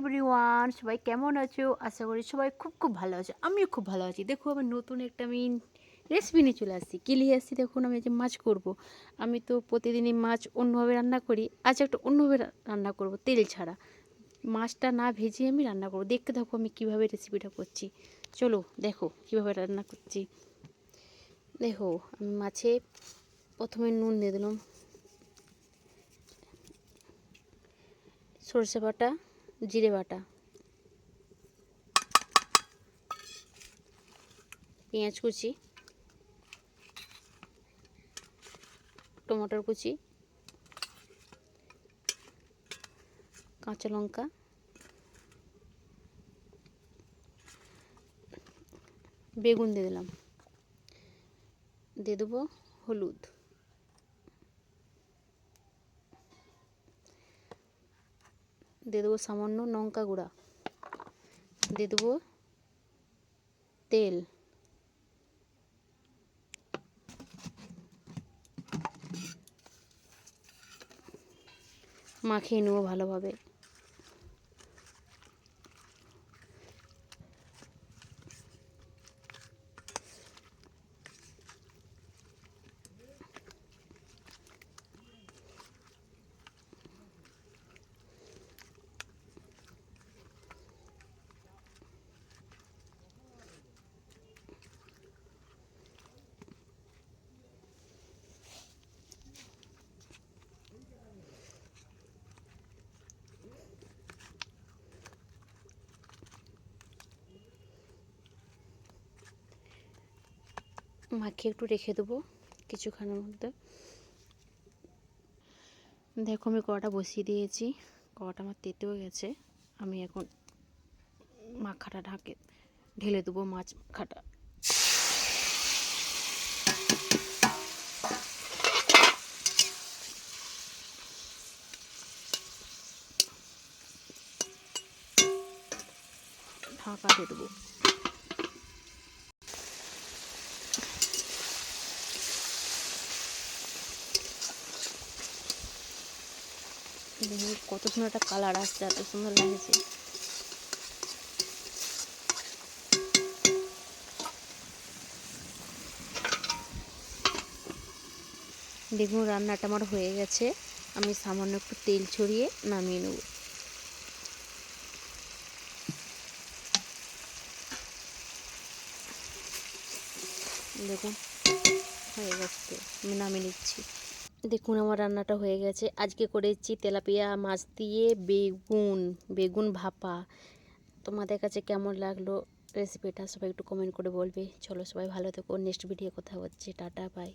Everyone সবাই কেমন আছো? আশা করি সবাই খুব খুব ভালো আছো। আমিও খুব ভালো আছি। দেখো আমার নতুন একটা, আমি রেসিপি নিয়ে চলে আসছি। কি আসছি? দেখুন, আমি যে মাছ করব। আমি তো প্রতিদিনই মাছ অন্যভাবে রান্না করি। আজ একটা অন্যভাবে রান্না করব, তেল ছাড়া। মাছটা না ভেজে আমি রান্না করব। দেখতে থাকো আমি কীভাবে রেসিপিটা করছি। চলো, দেখো কীভাবে রান্না করছি। দেখো, আমি মাছে প্রথমে নুন দিয়ে দিলাম। সরষে বাটা জিরে বাটা। পেঁয়াজ কুচি। টমাটোর কুচি। কাঁচা লঙ্কা। বেগুন দিয়ে দিলাম। দিয়ে দেবো হলুদ। দিয়ে দেবো সামান্য লঙ্কা গুঁড়া দিয়ে দেবো তেল মাখিয়ে নেব ভালোভাবে। মাখিয়ে একটু রেখে দেবো কিছুক্ষণের মধ্যে। দেখো আমি কড়াটা বসিয়ে দিয়েছি। কড়াটা আমার তেতেও গেছে। আমি এখন মাখাটা ঢাকে ঢেলে দেবো মাছ মাখাটা। ঢাকা দিয়ে দেবো। দেখুন কত সুন্দর একটা কালার আসছে, এত সুন্দর লাগছে। দেখুন, রান্নাটা আমার হয়ে গেছে। আমি সামান্য একটু তেল ছড়িয়ে নামিয়ে নেব। দেখুন, হয়ে গেছে, আমি নামিয়ে নিচ্ছি। দেখুন আমার রান্নাটা হয়ে গেছে। আজকে করেছি তেলাপিয়া মাছ দিয়ে বেগুন বেগুন ভাপা। তোমাদের কাছে কেমন লাগল রেসিপিটা সবাই একটু কমেন্ট করে বলবে। চলো সবাই ভালো থেকো। নেক্সট ভিডিও কথা হচ্ছে। Tata bye